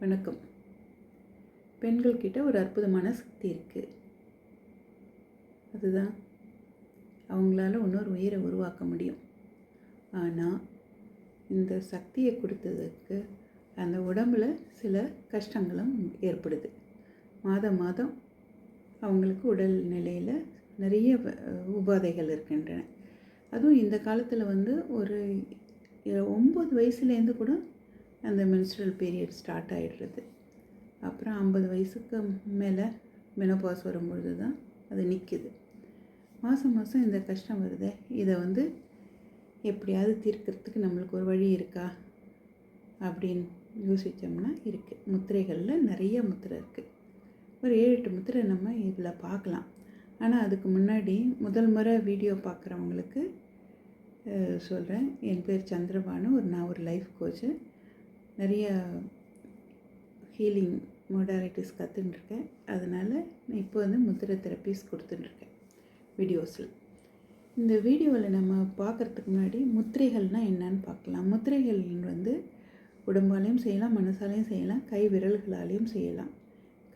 வணக்கம். பெண்கள்கிட்ட ஒரு அற்புதமான சக்தி இருக்குது அதுதான் அவங்களால இன்னொரு உயிரை உருவாக்க முடியும். ஆனால் இந்த சக்தியை கொடுத்ததுக்கு அந்த உடம்புல சில கஷ்டங்களும் ஏற்படுது. மாதம் மாதம் அவங்களுக்கு உடல் நிலையில் நிறைய உபாதைகள் இருக்கின்றன. அதுவும் இந்த காலத்தில் வந்து ஒரு ஒம்பது வயசுலேருந்து கூட அந்த menstrual பீரியட் ஸ்டார்ட் ஆகிடுறது அப்புறம் ஐம்பது வயசுக்கு மேலே மெனோபாஸ் வரும்பொழுது தான் அது நிற்கிது மாதம் மாதம் இந்த கஷ்டம் வருதே. இதை வந்து எப்படியாவது தீர்க்கிறதுக்கு நம்மளுக்கு ஒரு வழி இருக்கா? அப்படின்னு யோசித்தோம்னா இருக்குது முத்திரைகளில் நிறைய முத்திரை இருக்குது ஒரு ஏழு எட்டு முத்திரை நம்ம இதில் பார்க்கலாம். ஆனால் அதுக்கு முன்னாடி முதல் முறை வீடியோ பார்க்குறவங்களுக்கு சொல்கிறேன் என் பேர் சந்திரபானு. ஒரு நான் ஒரு லைஃப் கோச்சு நிறைய ஹீலிங் மொடாலிட்டிஸ் கற்றுட்டுருக்கேன் அதனால் நான் இப்போ வந்து முத்திரை தெரப்பீஸ் கொடுத்துட்டுருக்கேன் வீடியோஸில் இந்த வீடியோவில் நம்ம பார்க்குறதுக்கு முன்னாடி முத்திரைகள்னால் என்னன்னு பார்க்கலாம். முத்திரைகள் வந்து உடம்பாலையும் செய்யலாம் மனசாலையும் செய்யலாம் கை விரல்களாலையும் செய்யலாம்.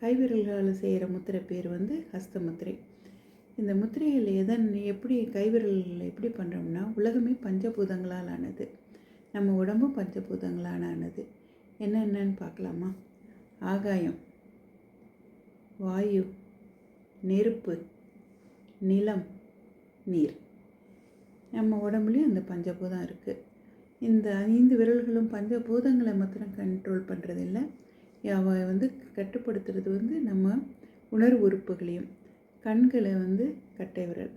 கை விரல்களால் செய்கிற முத்திரை பேர் வந்து ஹஸ்த முத்திரை. இந்த முத்திரைகள் எதன் எப்படி கைவிரல் எப்படி பண்ணுறோம்னா உலகமே பஞ்சபூதங்களால் ஆனது நம்ம உடம்பும் பஞ்சபூதங்களால் ஆனது என்னென்னு பார்க்கலாமா? ஆகாயம் வாயு நெருப்பு நிலம் நீர். நம்ம உடம்புலையும் அந்த பஞ்சபூதம் இருக்குது இந்த ஐந்து விரல்களும் பஞ்சபூதங்களை மாத்திரம் கண்ட்ரோல் பண்ணுறதில்ல அவ வந்து கட்டுப்படுத்துறது வந்து நம்ம உணர்வு உறுப்புகளையும் கண்களை வந்து கட்டை விரல்.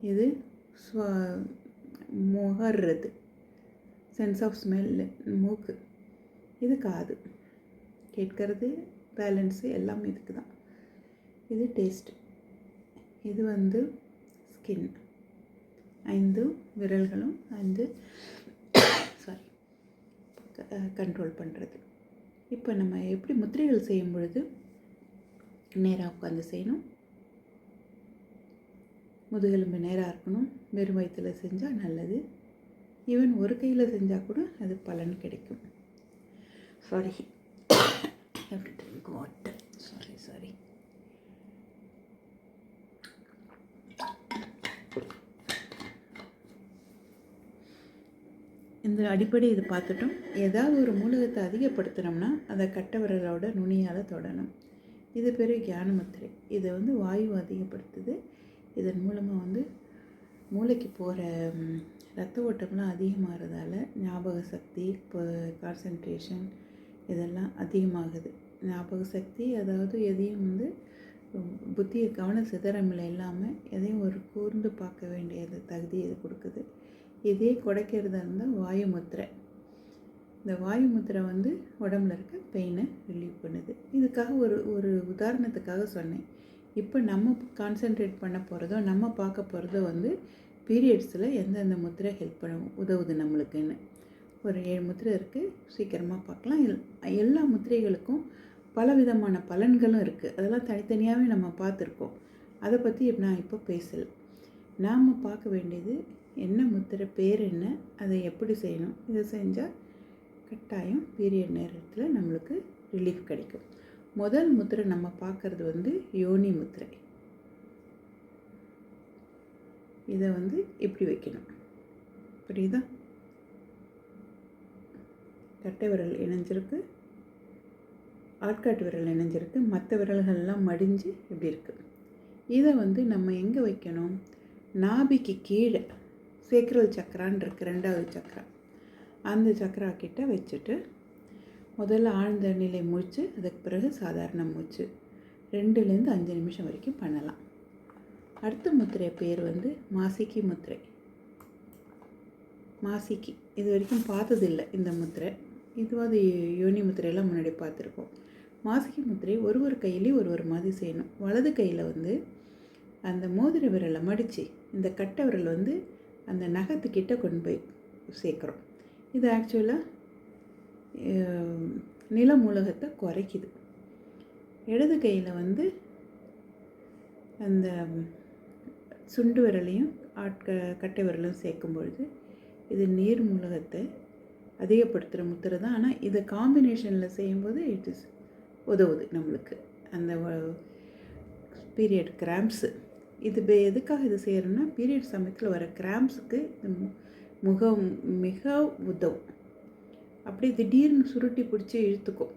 இது ஸ்வா முகர்றது சென்ஸ் ஆஃப் ஸ்மெல்லு மூக்கு. இது காது. கேட்கறது பேலன்ஸு எல்லாமே இதுக்கு தான் இது டேஸ்ட் இது வந்து ஸ்கின் ஐந்து விரல்களும் ஐந்து சாரி கண்ட்ரோல் பண்ணுறது இப்போ நம்ம எப்படி முத்திரைகள் செய்யும் பொழுது நேராக உட்காந்து செய்யணும். முதுகெலும்பு நேராக இருக்கணும். வெறும் வயிற்றில் செஞ்சால் நல்லது. ஈவன் ஒரு கையில் செஞ்சால் கூட அது பலன் கிடைக்கும். சாரி வாட்டர் சாரி சாரி இந்த அடிப்படை இது பார்த்துட்டோம். ஏதாவது ஒரு மூலகத்தை அதிகப்படுத்துனோம்னா அதை கட்டை விரலோட நுனியால் தொடணும். இது பேர் ஞான முத்திரை இதை வந்து வாயு அதிகப்படுத்துது. இதன் மூலமாக வந்து மூளைக்கு போகிற ரத்த ஓட்டம்லாம் அதிகமாகிறதால ஞாபக சக்தி இப்போ கான்சன்ட்ரேஷன் இதெல்லாம் அதிகமாகுது. ஞாபக சக்தி அதாவது எதையும் வந்து புத்தியை கவன சிதறமில் இல்லாமல் எதையும் ஒரு கூர்ந்து பார்க்க வேண்டியது தகுதி இது கொடுக்குது. இதே குடைக்கிறதா இருந்தால் வாயு முத்திரை. இந்த வாயு முத்திரை வந்து உடம்புல இருக்க பெயினை ரிலீவ் பண்ணுது. இதுக்காக ஒரு ஒரு உதாரணத்துக்காக சொன்னேன். இப்போ நம்ம கான்சென்ட்ரேட் பண்ண போகிறதோ நம்ம பார்க்க போகிறதோ வந்து பீரியட்ஸில் எந்தெந்த முத்திரை ஹெல்ப் பண்ண உதவுது நம்மளுக்குன்னு. ஒரு ஏழு முத்திரை இருக்குது சீக்கிரமாக பார்க்கலாம். எல் எல்லா முத்திரைகளுக்கும் பல விதமான பலன்களும் இருக்குது அதெல்லாம் தனித்தனியாகவே நம்ம பார்த்துருக்கோம். அதை பற்றி நான் இப்போ பேசலை. நாம் பார்க்க வேண்டியது என்ன முத்திரை பேர் என்ன அதை எப்படி செய்யணும்? இதை செஞ்சால் கட்டாயம் பீரியட் நேரத்தில் நம்மளுக்கு ரிலீஃப் கிடைக்கும். முதல் முத்திரை நம்ம பார்க்குறது வந்து யோனி முத்திரை. இதை வந்து எப்படி வைக்கணும். புரியுதா? கட்டை விரல் இணைஞ்சிருக்கு. ஆட்காட்டு விரல் இணைஞ்சிருக்கு. மற்ற விரல்கள்லாம் மடிஞ்சு இப்படி இருக்குது இதை வந்து நம்ம எங்கே வைக்கணும்? நாபிக்கு கீழே சேக்ரல் சக்கரான் இருக்குது ரெண்டாவது சக்கரா. அந்த சக்கரா கிட்ட வச்சுட்டு முதல்ல ஆழ்ந்த நிலை மூச்சு அதுக்கு பிறகு சாதாரண மூச்சு. ரெண்டுலேருந்து அஞ்சு நிமிஷம் வரைக்கும் பண்ணலாம். அடுத்த முத்திரை பேர் வந்து மாசிக்கி முத்திரை. மாசிக்கி. இது வரைக்கும் பார்த்ததில்லை இந்த முத்திரை. இதுவாது யோனி முத்திரையெல்லாம் முன்னாடி பார்த்துருக்கோம் மாசிகி முத்திரை ஒரு ஒரு கையிலையும் ஒரு ஒரு மாதிரி செய்யணும். வலது கையில் வந்து அந்த மோதிர விரலை மடித்து இந்த கட்டை விரல் வந்து அந்த நகத்துக்கிட்ட கொண்டு போய் சேர்க்குறோம். இது ஆக்சுவலாக நில மூலகத்தை குறைக்குது. இடது கையில் வந்து அந்த சுண்டு விரலையும் ஆட்க கட்டை விரலும் சேர்க்கும் பொழுது இது நீர் மூலகத்தை அதிகப்படுத்துகிற முத்திரை தான். ஆனால் இதை காம்பினேஷனில் செய்யும்போது இட் இஸ் உதவுது நம்மளுக்கு. அந்த பீரியட் கிராம்ஸு இது எதுக்காக இது செய்கிறோம்னா பீரியட் சமயத்தில் வர கிராம்ஸுக்கு இது மு- முகம் மிக உதவும். அப்படியே திடீர்னு சுருட்டி பிடிச்சி இழுத்துக்கும்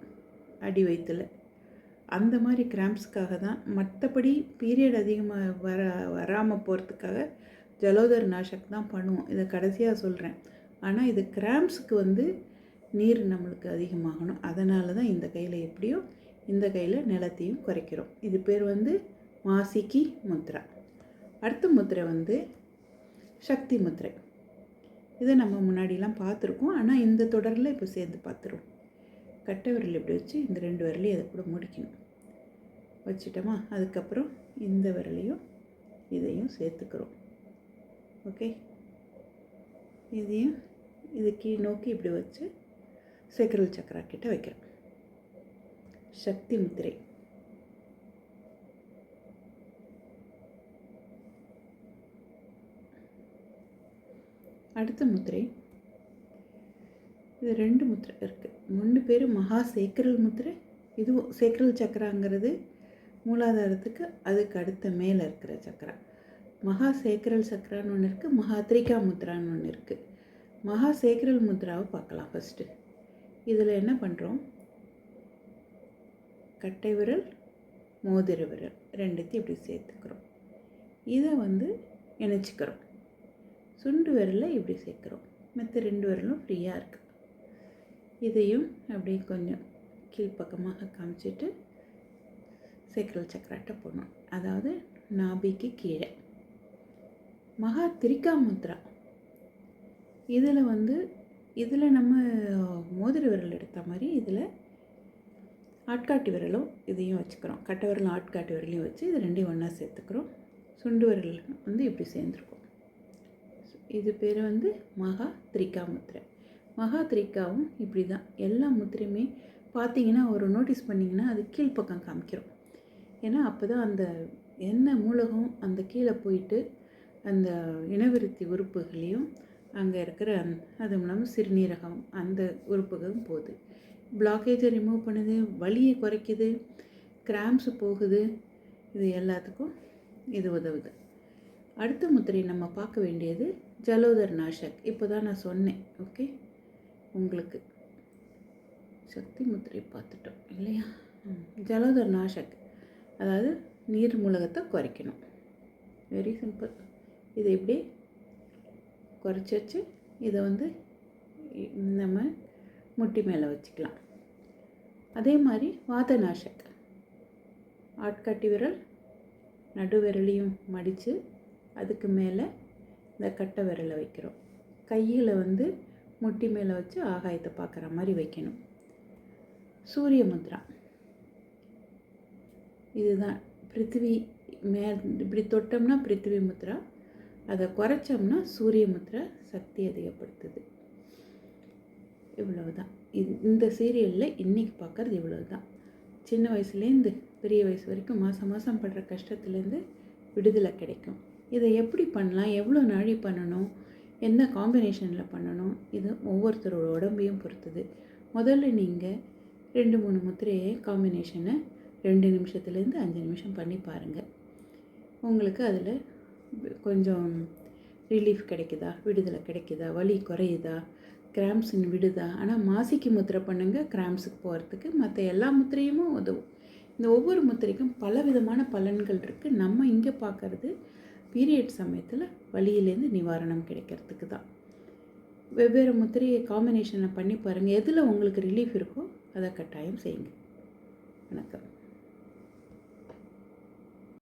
அடி வயிற்றுல அந்த மாதிரி கிராம்ப்ஸுக்காக தான். மற்றபடி பீரியட் அதிகமாக வர வராமல் போகிறதுக்காக ஜலோதர் நாஷக் தான் பண்ணுவோம். இதை கடைசியாக சொல்கிறேன் ஆனால் இது கிராம்ஸுக்கு வந்து நீர் நம்மளுக்கு அதிகமாகணும். அதனால தான் இந்த கையில் எப்படியோ இந்த கையில் நிலத்தையும் குறைக்கிறோம். இது பேர் வந்து மாசிக்கி முத்ரா. அடுத்த முத்திரை வந்து சக்தி முத்திரை. இதை நம்ம முன்னாடிலாம் பார்த்துருக்கோம். ஆனால் இந்த தொடரில் இப்போ சேர்ந்து பார்த்துருவோம். கட்டை விரல் இப்படி வச்சு இந்த ரெண்டு விரலையும் அதை கூட முடிக்கணும். வச்சுட்டோமா? அதுக்கப்புறம் இந்த விரலையும் இதையும் சேர்த்துக்கிறோம். ஓகே? இதையும் இது கீழ் நோக்கி இப்படி வச்சு சேக்கரல் சக்கரா கிட்ட வைக்கிறோம். சக்தி முத்திரை. அடுத்த முத்திரை. இது ரெண்டு முத்திரை இருக்குது ரெண்டு பேர் மகா சேக்கரல் முத்திரை. இதுவும் சேக்கரல் சக்கராங்கிறது மூலாதாரத்துக்கு அதுக்கு அடுத்த மேலே இருக்கிற சக்கரா. மகா சேக்கரல் சக்கரான்னு ஒன்று இருக்குது மகா திரிகா முத்ரான்னு ஒன்று இருக்குது மகா சேக்கரல் முத்ராவை பார்க்கலாம் ஃபஸ்ட்டு இதில் என்ன பண்ணுறோம் கட்டை விரல் மோதிர விரல் ரெண்டுத்தையும் இப்படி சேர்த்துக்கிறோம். இதை வந்து இணைச்சிக்கிறோம். சுண்டு விரலை இப்படி சேர்க்குறோம். மற்ற ரெண்டு விரலும் ஃப்ரீயாக இருக்குது இதையும் அப்படியே கொஞ்சம் கீழ்ப்பக்கமாக காமிச்சிட்டு சேக்கரல் சக்கராட்டை போடணும். அதாவது நாபிக்கு கீழே. மகா திரிகாமுத்ரா இதில் வந்து இதில் நம்ம மோதிர விரல் எடுத்த மாதிரி இதில் ஆட்காட்டி விரலும் இதையும் வச்சுக்கிறோம். கட்டை விரலும் ஆட்காட்டி விரலையும் வச்சு இது ரெண்டையும் ஒன்றா சேர்த்துக்கிறோம். சுண்டு விரல் வந்து இப்படி சேர்ந்துருக்கும். இது பேர் வந்து மகா திரிகா முத்திரை மகா திரிகாவும் இப்படி தான் எல்லா முத்திரையுமே பார்த்தீங்கன்னா ஒரு நோட்டீஸ் பண்ணிங்கன்னா அது கீழ்ப்பக்கம் காமிக்கிறோம். ஏன்னா அப்போ தான் அந்த என்ன மூலகம் அந்த கீழே போயிட்டு அந்த இனவிருத்தி உறுப்புகளையும் அங்கே இருக்கிற அந் அதுவும் இல்லாமல் சிறுநீரகம் அந்த உறுப்புகளும் போகுது. பிளாக்கேஜை ரிமூவ் பண்ணுது வலியை குறைக்குது கிராம்ஸ் போகுது இது எல்லாத்துக்கும் இது உதவுது. அடுத்த முத்திரை நம்ம பார்க்க வேண்டியது ஜலோதர் நாஷக் இப்போ தான் நான் சொன்னேன் ஓகே உங்களுக்கு சக்தி முத்திரை பார்த்துட்டோம் இல்லையா? ஜலோதர் நாஷக் அதாவது நீர் மூலகத்தை குறைக்கணும். வெரி சிம்பிள் இதை இப்படி குறைச்சி வச்சு இதை வந்து நம்ம முட்டி மேலே வச்சுக்கலாம். அதே மாதிரி வாத ஆட்காட்டி விரல் நடு விரலையும் மடித்து அதுக்கு மேலே இந்த கட்டை விரலை வைக்கிறோம். கையில் வந்து முட்டி மேலே வச்சு ஆகாயத்தை பார்க்குற மாதிரி வைக்கணும். சூரிய முத்ரா. இதுதான் பிருத்திவி மே இப்படி தொட்டோம்னா பிருத்திவி முத்ரா அதை குறைச்சோம்னா சூரிய முத்திரை சக்தி அதிகப்படுத்துது. இவ்வளவு தான் இது இந்த சீரியலில் இன்றைக்கி பார்க்குறது இவ்வளவு தான் சின்ன வயசுலேருந்து பெரிய வயசு வரைக்கும் மாதம் மாதம் படுற கஷ்டத்துலேருந்து விடுதலை கிடைக்கும். இதை எப்படி பண்ணலாம்? எவ்வளோ நாழி பண்ணணும்? என்ன காம்பினேஷனில் பண்ணணும்? இது ஒவ்வொருத்தரோட உடம்பையும் பொறுத்தது. முதல்ல நீங்கள் ரெண்டு மூணு முத்திரையை காம்பினேஷனை ரெண்டு நிமிஷத்துலேருந்து அஞ்சு நிமிஷம் பண்ணி பாருங்கள் உங்களுக்கு அதில் கொஞ்சம் ரிலீஃப் கிடைக்குதா? விடுதலை கிடைக்குதா? வலி குறையுதா? கிராம்ஸின் விடுதா? ஆனால் மாசிக்கு முத்திரை பண்ணுங்கள் கிராம்ஸுக்கு போகிறதுக்கு மற்ற எல்லா முத்திரையுமே உதவும். இந்த ஒவ்வொரு முத்திரைக்கும் பல விதமான பலன்கள் இருக்குது நம்ம இங்கே பார்க்குறது பீரியட் சமயத்தில் வலியிலேருந்து நிவாரணம் கிடைக்கிறதுக்கு தான். வெவ்வேறு முத்திரையை காம்பினேஷனை பண்ணி பாருங்கள் எதில் உங்களுக்கு ரிலீஃப் இருக்கோ அதை கட்டாயம் செய்யுங்க. வணக்கம்.